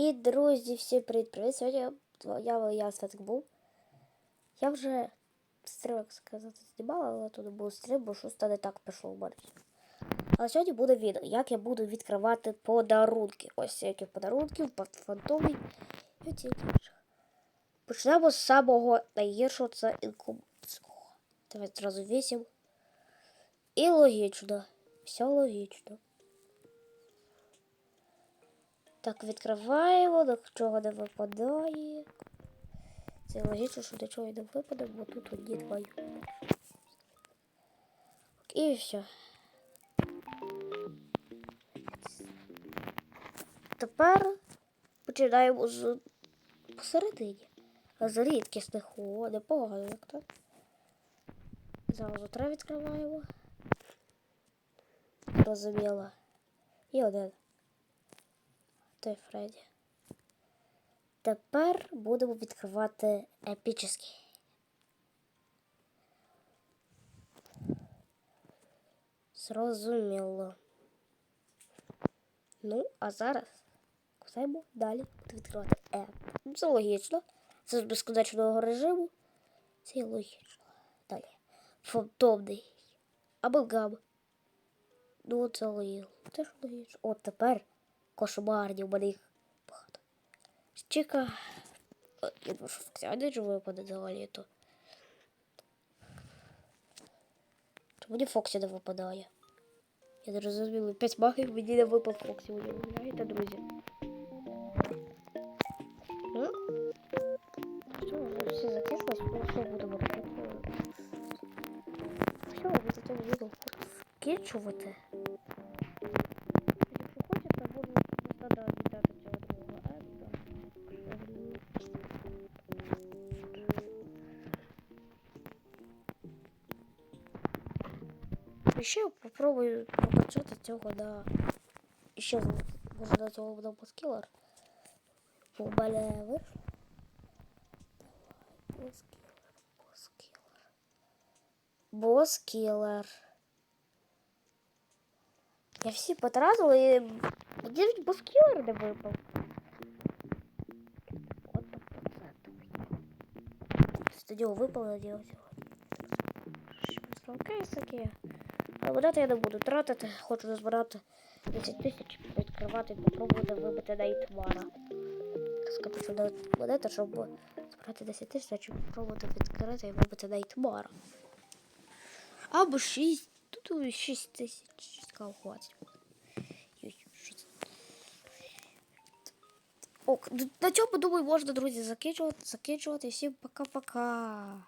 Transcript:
І, друзі, всім привіт-привіт. Сьогодні я, я Святик був. Я вже стрім, як сказати, знімала, але тут був стрім, бо щось не так пішло в мене. Але сьогодні буде відео, як я буду відкривати подарунки. Ось які подарунки, фантомі і ті інших. Почнемо з самого найгіршого, це інкубського. Давайте зразу 8. І логічно. Все логічно. Так, відкриваємо, нічого не випадає. Це логічно, що нічого не випаде, бо тут одні двоє. І все. Тепер починаємо з посередині. З рідкісних о, непогано як так. Зразу три відкриваємо. Розуміло. І один. Той Фредді. Тепер будемо відкривати епічний. Зрозуміло. Ну, а зараз кусаємо далі відкривати. Ну, Це логічно. Це з безконечного режиму. Це логічно. Далі. Фантомний. Абелгам. Ну, це логічно. Це ж логічно. От тепер кошмарні, у мене їх багато. Чека. Я думаю, що функціональний же випаде взагалі то. Чому мені Фоксі не випадає? Я не розумію, 5 магів мені не випав Фоксі, ви уявляєте, друзі? Ну? Все затислось, ну що будемо. І ще попробую прокачати цього на... Ще може на цього буде боскілер. Бо в мене вийшло. Давай, боскілер, боскілер. Боскілер. Я всі потратила і мені навіть боскілер не випав. От так процентов. Стадіо випало делать. Окей, таке. А видати я не буду тратити, хочу назбирати 10 тисяч, відкривати і попробувати вибити найтмара. Скажу, що монети, щоб збирати 10 тисяч і попробувати відкрити і вибити найтмара. Або 6, тут 6 тисяч, сказав, хватить. Ок, на цьому, думаю, можна, друзі, закінчувати, закінчувати. Всім пока-пока.